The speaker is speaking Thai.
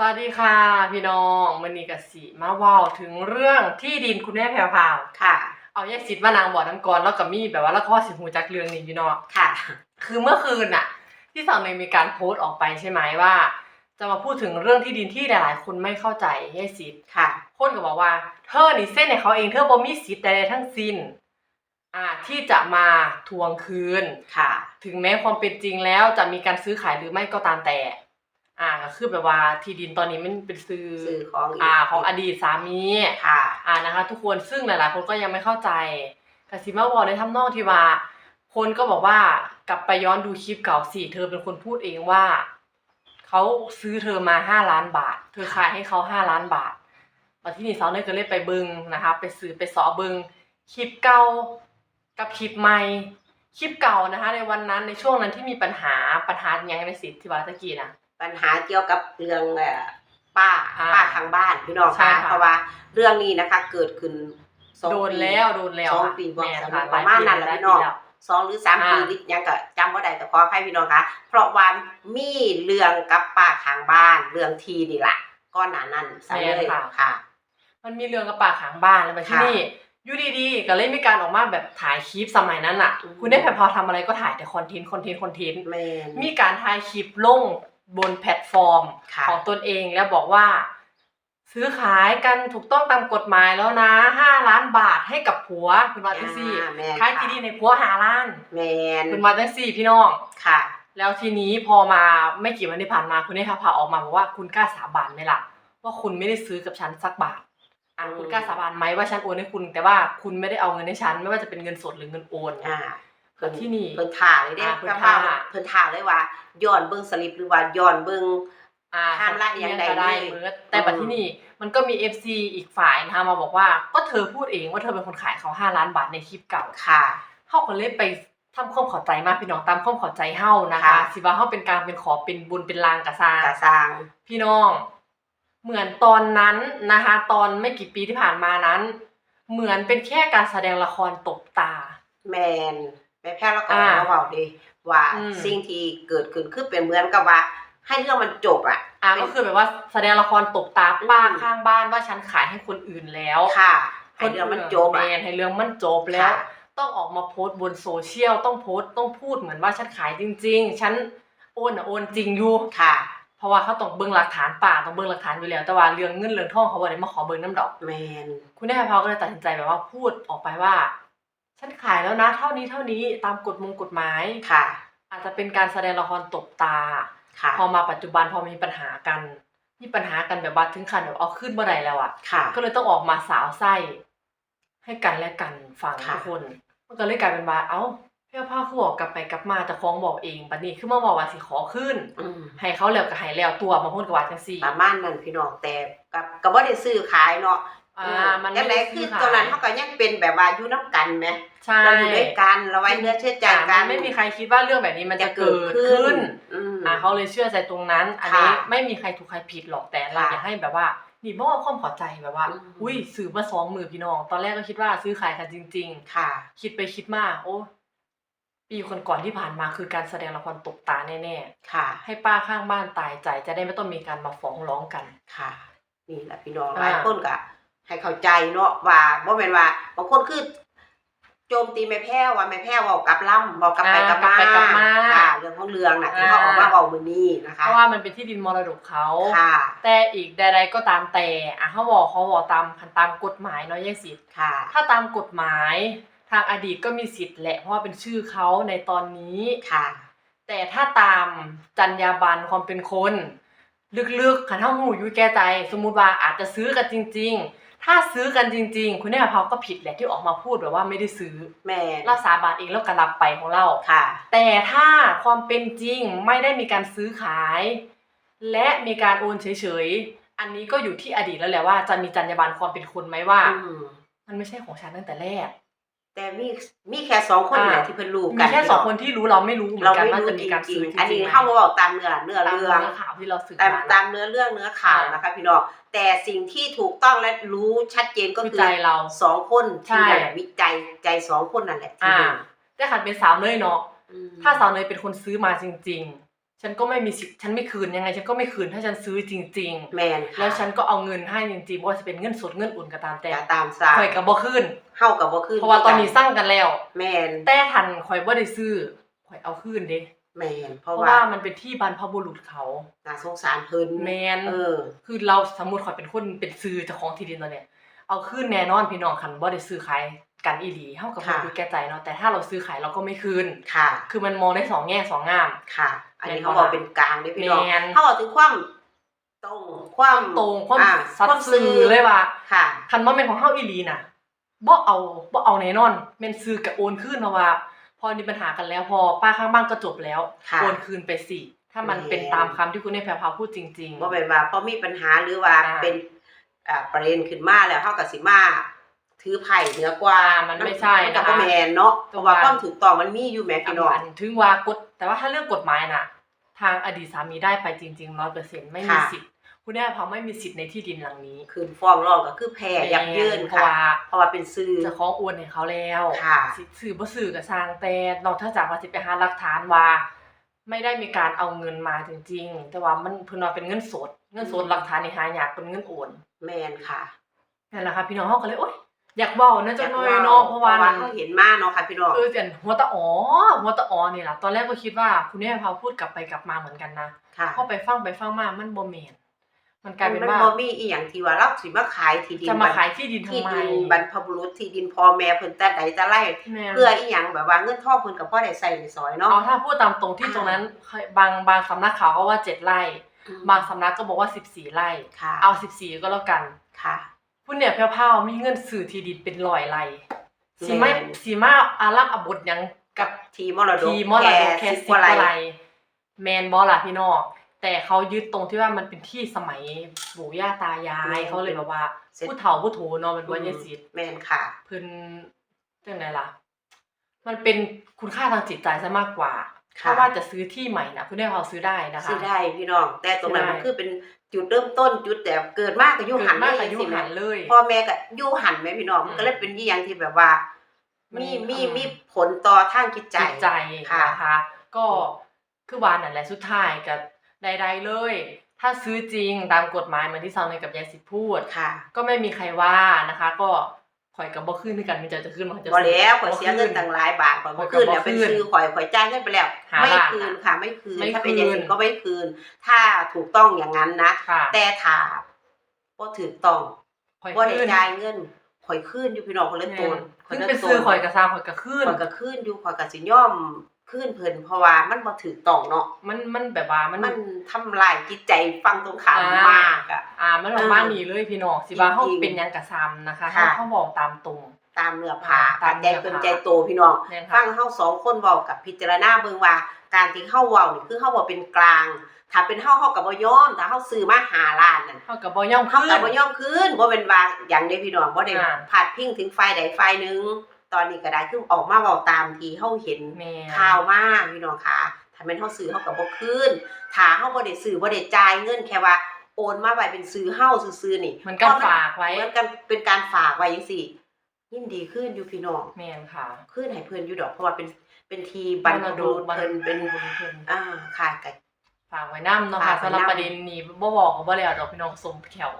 สวัสดีค่ะ พี่น้องมันนี้กสิมาเว้าถึงเรื่องที่ดินคุณแม่แพรวพราวค่ะ เอาแยกสิทธิ์มานางบ่อน้ำกรแล้วก็มีแบบว่าแล้วก็สิหูจักเรื่องนี้พี่น้องค่ะ คือเมื่อคืนน่ะ ที่สาวเนยมีการโพสต์ออกไปใช่ไหมว่า จะมาพูดถึงเรื่องที่ดินที่หลาย ๆ คนไม่เข้าใจแยกสิทธิ์ค่ะ คนก็บอกว่าเธอนี่เส้นในเขาเองเธอบ่มีสิทธิ์ใดๆทั้งสิ้นอ่าที่จะมาทวงคืนค่ะ ถึงแม้ความเป็นจริงแล้วจะมีการซื้อขายหรือไม่ก็ตามแต่ อ่าก็คือแบบว่าที่ดินตอนนี้มันเป็นซื้อสื่อของอ่าของอดีตสามีค่ะอ่านะคะ ทุกคนซึ่งหลายๆคนก็ยังไม่เข้าใจกสิมาวอลในทำนองที่ว่า คนก็บอกว่ากลับไปย้อนดูคลิปเก่าสิเธอเป็นคนพูดเองว่าเขาซื้อเธอมาห้าล้านบาท เธอขายให้เขาห้าล้านบาทมาที่นี่สาวเนยก็เลยไปเบึงนะคะ ไปซื้อไปสอเบึงคลิปเก่ากับคลิปใหม่คลิปเก่านะคะ ในวันนั้นในช่วงนั้นที่มีปัญหาปัญหาอย่างในสิทธิ์ที่ว่าตะกี้นะ ปัญหาเกี่ยวกับเรื่องเอ่อป้าอ่าป้าทางบ้านพี่น้องใช่ค่ะค่ะเพราะว่าเรื่องนี้นะคะ เกิดขึ้นสองโดนปีแล้วโดนแล้วสองค่ะปีบอกแม่นสองค่ะปีประมาณนั้นแหละหลายพี่น้องปีแล้วสองหรือสามอ่าปีหรือยังก็จำว่าใดแต่ขอให้พี่น้องคะเพราะว่ามีเรื่องกับป้าทางบ้าน เรื่องทีนี่แหละก้อนหนานั้นซะเลยค่ะ มันมีเรื่องกับป่าขางบ้านแล้วมาที่ค่ะนี่อยู่ดีๆก็เลยมีการออกมาแบบถ่ายคลิปสมัยนั้นอะอืมคุณได้แพรพราวทำอะไรก็ถ่ายแต่คอนเทนต์คอนเทนต์คอนเทนต์แมนมีการถ่ายคลิปลง บนแพลตฟอร์มค่ะของตนเองแล้วบอกว่า ซื้อขายกันถูกต้องตามกฎหมายแล้วนะห้าล้านบาทให้กับผัวคุณมาจังซี่อ่าแม่นขายค่ะที่ดินในผัวหาล้านแมนคุณมาจังซี่พี่น้องค่ะ แล้วทีนี้พอมาไม่กี่วันที่ผ่านมาคุณได้พาออกมาบอกว่าคุณกล้าสาบานไหมล่ะ ว่าคุณไม่ได้ซื้อกับฉันสักบาทอะอืมคุณกล้าสาบานไหมว่าฉันโอนให้คุณ แต่ว่าคุณไม่ได้เอาเงินให้ฉัน ไม่ว่าจะเป็นเงินสดหรือเงินโอนอ่า เพิ่นที่นี่ เพิ่นถ่าเลยเด้อ่าเพิ่นก็ว่าท่าเพิ่นถ่าเลยว่าย้อนเบิ่งสลิปหรือว่าย้อนเบิ่ง อ่าห้ามละอย่างใดก็ได้เลยเมิดแต่ปัจที่นี่มันก็มี FC อีกฝ่ายนะคะมาบอกว่าก็เธอพูดเองว่าเธอเป็นคนขายเขาห้าล้านบาทในคลิปเก่าค่ะ เฮาก็เลยไปทำความเข้าใจมากพี่น้องตามความเข้าใจเฮานะคะค่ะ สิว่าเฮาเป็นกลางเป็นขอเป็นบุญเป็นลางกะซากะสร้าง พี่น้อง เหมือนตอนนั้นนะคะ ตอนไม่กี่ปีที่ผ่านมานั้น เหมือนเป็นแค่การแสดงละครตบตา แมน แม่แพทย์แล้วก็อ่ามาเว้าเด้ว่าอืม สิ่งที่เกิดขึ้นคือเป็นเหมือนกับว่า ให้เรื่องมันจบอะ อะเป็นก็คือแบบว่าแสดงละครตบตาป้าอืม ข้างบ้านว่าฉันขายให้คนอื่นแล้วค่ะให้เรื่องมันจบแมอะนให้เรื่องมันจบแล้ว ค่ะ ต้องออกมาโพสต์บนโซเชียลต้องโพสต์ต้องพูดเหมือนว่าฉันขายจริง ๆ ฉันโอนอะโอนจริงอยู่ ค่ะเพราะว่าเขาต้องเบิ่งหลักฐานป่าต้องเบิ่งหลักฐานอยู่แล้ว แต่ว่าเรื่องเงินเรื่องทองเขาบ่ได้มาขอเบิ่งน้ำดอก แมนคุณแม่พาก็เลยตัดสินใจแบบว่าพูดออกไปว่า ฉันขายแล้วนะ เท่านี้เท่านี้ตามกฎมงกฎหมายค่ะ อาจจะเป็นการแสดงละครตบตาค่ะพอมาปัจจุบันพอมีปัญหากันมีปัญหากันแบบว่าถึงขั้นแบบเอาขึ้นเมื่อใดแล้วอะค่ะ ก็เลยต้องออกมาสาวไส้ให้กันและกันฟังค่ะทุกคนมันก็เลยกลายเป็นว่าเอ้าเพี่อผ้าคือบอกกลับไปกลับมาแต่ฟ้องบอกเองบัดนี้คือมาบอกว่าสิขอขึ้นอืมให้เขาแล้วก็ให้แล้วตัวมาพูดกับว่าจังซี่ประมาณนั้นพี่น้องแต่กับก็บ่ได้ซื้อขายเนาะ อ่ามันจัไม่งไดได้คืซื้ออขายตอนนั้นเขาก็ยังเป็นแบบว่าอยู่นํกันแหมใช่เราอยู่ด้วยกันเราไว้เนื้อเชื่อใจอ่ากัมันนไม่มีใครคิดว่าเรื่องแบบนี้มันจะจะเกิเกิดดขึ้ขึ้นนอืมอ่าเขาเลยเชื่อใจตรงนั้น อันนี้ค่ะไม่มีใครถูกใครผิดหรอกแต่เราค่ะอยากให้แบบว่านี่มอบความเขอใจแบบว่าอืมอุ้ยซื้อมาสองมือพี่น้อง ตอนแรกก็คิดว่าซื้อขายกันจริงค่ะๆคิดไปคิดมาโอ้ปีก่อนๆที่ผ่านมาคือการแสดงละครตบตาแน่ค่ะๆให้ป้าข้างบ้านตายใจจะได้ไม่ต้องมีการมาฟ้องร้องกันค่ะ นี่แหละพี่น้องอ่าหลายคนก็ ให้เข้าใจเนาะว่าบ่แม่นว่าบางคนคือโจมตีแม่แพ้วว่าแม่แพ้วเว้ากลับล่ำเว้ากลับไปกลับมาอ่ากลับไปกลับมาค่ะเรื่องของเรื่องน่ะที่อ่าเขาออกมาเว้ามื้อนี้นะคะเพราะว่ามันเป็นที่ดินมรดกเขาค่ะ แต่อีกใดๆก็ตามแต่อะเขาบอกเขาบอกตามตามกฎหมายเนาะแยกสิทธิ์ค่ะ ถ้าตามกฎหมายทางอดีตก็มีสิทธิ์แหละ เพราะว่าเป็นชื่อเขาในตอนนี้ค่ะ แต่ถ้าตามจรรยาบรรณความเป็นคน ลึกๆขันเท่าหูอยุ้ยแก่ใจ สมมุติว่าอาจจะซื้อกันจริง ๆ ถ้าซื้อกันจริง ๆ คุณแม่พาวก็ผิดแหละที่ออกมาพูดแบบว่าไม่ได้ซื้อแม่เราสาบานเองแล้วก็รับไปของเรา ค่ะ แต่ถ้าความเป็นจริงไม่ได้มีการซื้อขาย และมีการโอนเฉยๆ อันนี้ก็อยู่ที่อดีตแล้วแหละว่าจะมีจรรยาบรรณความเป็นคนไหมว่า อืมมันไม่ใช่ของฉันตั้งแต่แรก แต่มีมีแค่สองคนอ่าแหละที่เพิ่นรู้มีกันแค่สองคนที่รู้เราไม่รู้เหมือเรานกันไม่ว่ารู้จะจมีการริซื้งอๆอันนี้จริงๆเฮาบ่บอกตามเนื้อเนื้อตามเรื่องเนื้อข่าวที่เราสื่อตามมาตามเนื้อเรื่องเนื้อข่าวอ่านนะคะพี่น้องแต่สิ่งที่ถูกต้องและรู้ชัดเจนก็คือคือใจเรา สองคนที่ใช่นั่นแหละวิจัยใจสองคนนั่นแหละที่อ่ารู้แต่ขันเป็นสาวเนยเนาะ อืม ถ้าสาวเนยเป็นคนซื้อมาจริง ฉันก็ไม่มีสิทธิ์ฉันไม่คืนยังไง ฉันก็ไม่คืนถ้าฉันซื้อจริง แมนๆ ค่ะแล้วฉันก็เอาเงินให้จริงๆว่าจะเป็นเงินสดเงินอุ่นก็ตามแต่แต่ตามสายข่อยก็บ่คืนเฮากับบ่คืนเพราะว่าตอนนี้สร้างกันแล้ว แมนแต่ทันข่อยบ่ได้ซื้อข่อยเอาคืนเด้แมนเพเพราะราะว่าว่ามันเป็นที่บรรพบุรุษเขา น่าสงสารเพิ่นแมนเออ คือเราสมมุติข่อยเป็นคนเป็นซื้อเจ้าของที่ดินตอนเนี้ยเอาคืนแน่นอนพี่น้องคันบ่ได้ซื้อขาย กันอีหลีเฮากับบ่ค่ะคือแก่ใจเนาะแต่ถ้าเราซื้อขายเราก็ไม่คืนค่ะ คือมันมองได้สองแง่สองงามค่ะ อันนี้แม่นเขาบ่บอกล่ะเป็นกลางเด้พี่น้องแม่นเขาบอกถึงความตรงความตรงความอ่สัตความย์ซื่อเลยว่าค่ะคันบ่แม่นของเฮาอีหลีน่ะบ่เอาบ่เอาแน่นอนแม่นซื้อกับโอนคืนเพราะว่า พอมีปัญหากันแล้วพอป้าข้างบ้านก็จบแล้วค่ะโอนคืนไปสิถ้ามันแม่นเป็นตามคำที่คุณเนยแพรพราวพูดจริงบ่เป็นว่าเพราะมีปัญหาหรือว่าอ่าเป็นอ่าประเด็นขึ้นมาแล้วเฮาก็สิมา ถือไผ่เหนือกว่าอ่ามันไม่ใช่มันก็นะคะบ่แม่นเนาะเพตรงราะว่านั้นความถูกต้องมันมีอยู่แหม่ๆพี่น้อง อันถึงว่ากฎแต่ว่าถ้าเรื่องกฎหมายน่ะ ทางอดีตสามีได้ไปจริงๆ100%ไม่มีค่ะ สิทธิ์คุณเนยแพรพราวไม่มีสิทธิ์ในที่ดินหลังนี้คืนฟ้องร้องก็คือแพ้ยับเยินเพราะค่ะ ว่าเพราะว่าเป็นสื่อเจะของโอนให้เขาแล้วค่ะสิสื่อบ่สื่อกับสร้างแต่นอกจากว่าสิไปหาหลักฐานว่า ไม่ได้มีการเอาเงินมาจริงๆ แต่ว่ามันเพิ่นว่าเป็นเงินสด เงินสดหลักฐานนี่หายากเป็นเงินโอนแม่นค่ะ นั่นแหละค่ะพี่น้องเฮาก็เลยโอ๊ย อยากเว้านะจังหน่อยเนาะเพราะว่าเฮาเห็นมาเนาะค่ะพี่น้องเออแต่หัวตะอ๋อหัวตะอ๋อนี่ล่ะตอนแรกก็คิดว่าคุณแม่พาพูดกลับไปกลับมาเหมือนกันนะค่ะพอไปฟังไปฟังมามันบ่แม่นมันกลายเป็นมันว่าบ่มีอีหยังที่ว่าเราสิมาขายที่ดินจะมาขายที่ดินทำที่ไมดินบรรพบุรุษที่ดินพ่อแม่เพิ่นแต่ใดแต่ไรแม่นเพื่ออีหยังแบบว่าเงินทองเพิ่นก็พอได้ใส่ในซอยเนาะเอาถ้าพูดตามตรงที่อ่าตรงนั้นเคยบางบางสำนักข่าวก็ว่าเจ็ดไร่บางสำนักก็บอกว่าสิบสี่ไร่ค่ะเอาสิบสี่ก็แล้วกันค่ะ ผู้เนี่ยแพ้วๆมีเงินซื้อที่ดินเป็นร้อยไร่สีไม่แม่นสีมาอารัมอบดหยังกับทีมรดกทีมอลดกแค่สิสิบบกว่าอะไรไรแมนบอล่ะพี่น้องแต่เขายึดตรงที่ว่ามันเป็นที่สมัยปู่ย่าตายายเขาเลยแบบว่าผู้เฒ่าผู้โถเนาะมันว่าเยสิทธิ์แม่นค่ะเพิ่นจังไดล่ะ มันเป็นคุณค่าทางจิตใจซะมากกว่าค่ะ ถ้าว่าจะซื้อที่ใหม่นะคุณได้พอซื้อได้นะคะซื้อได้พี่น้อง แต่ตรงนั้นซื้อได้มันคือเป็นจุดเริ่มต้นจุดแต่เกิดมากก็อยู่เกิหัดนมากเลอายยุสิหัแม่นเลยพ่อแม่ก็อยู่หันแม่พี่น้องอืมมันก็เลยเป็นอีหยังที่แบบว่ามันมีมีอืมมีผลต่อทางจิตใจจิตใจค่ะนะคะก็คือวานนั่นแหละสุดท้ายกับใด ๆเลย ถ้าซื้อจริงตามกฎหมายเหมือนที่ซาวเนยกับยายสิทธิ์พูดค่ะก็ไม่มีใครว่านะคะ ก็ ข่อยกับบ่ขึ้นด้วยกันมันจะจะขึ้นมันจะบ่แล้วข่อยเสียเงินตั้งหลายบาทข่อยบ่คืนข่อยก็บ่แล้วเป็นคืนซื้อข่อยข่อยจ่ายเงินไปแล้วหาไม่ล้านคืนน่ะค่ะไม่คืนไม่ถ้าเป็นคืนยาสิทธิ์ก็ไม่คืน ถ้าถูกต้องอย่างนั้นนะค่ะแต่ถ้าบ่ถูกต้องข่อยบ่ได้ขึ้นจ่ายเงินข่อยคืนอยู่พี่น้องคนละตนขึ้นไปซื้อข่อยกับซามข่อยก็ขึ้นข่อยก็คืนอยู่ข่อยก็สิยอม คืนเพิ่นเพราะว่ามันบ่ถูกต้องเนาะมันมันแบบว่ามันมันทำลายจิตใจฟังตรงข้ามอ่ามมากอะอ่ามันแบบว่านี่เลยพี่น้องสิว่าจริงๆเฮาเป็นหยังกะซามนะคะค่ะเฮาเฮาบอกตามตรงตามเนื้อผ้าตามใจเนื้อเกินผ้าใจโตพี่น้องแม่นฟัค่ะงเฮาสองคนเว้ากับพิจารณาเบิ่งว่าการที่เฮาเว้านี่คือเฮาบ่เป็นกลาง ถ้าเป็นเฮาเฮาก็บ่ยอมถ้าเฮาซื้อมาหาล้านนั่นเฮาก็บ่ย่อมเฮาขึ้ก็นบ่ยอมคืนบ่เป็นว่าอย่างเด้พี่น้องบ่ได้อ่าพาดพิงถึงฝ่ายใดฝ่ายหนึง ตอนนี้ก็ได้คือออกมาเว้าตามที่เฮาเห็นแม่ข่าวมาพี่น้องค่ะถ้าแม่นเฮาซื้อเฮาก็บ่คืนถ้าเฮาบ่ได้ซื้อบ่ได้จ่ายเงินแค่ว่าโอนมาไว้เป็นซื้อเฮาซื่อๆนี่เหมือนกันฝากไว้เหมือนกันเป็นการฝากไว้จังซี่ยินดีขึ้นอยู่พี่น้องแม่นค่ะขึ้นให้เพิ่นอยู่ดอกเพราะว่าเป็นเป็นทีบรรพบุรุษเพิ่นเป็นบุญเพิ่นอ่าค่ะก็ฝากไว้นํเนาะค่ะฝากไว้สำหรับนำประเด็นนี้บ่บอกก็บ่แล้วดอกพี่น้องสมแขว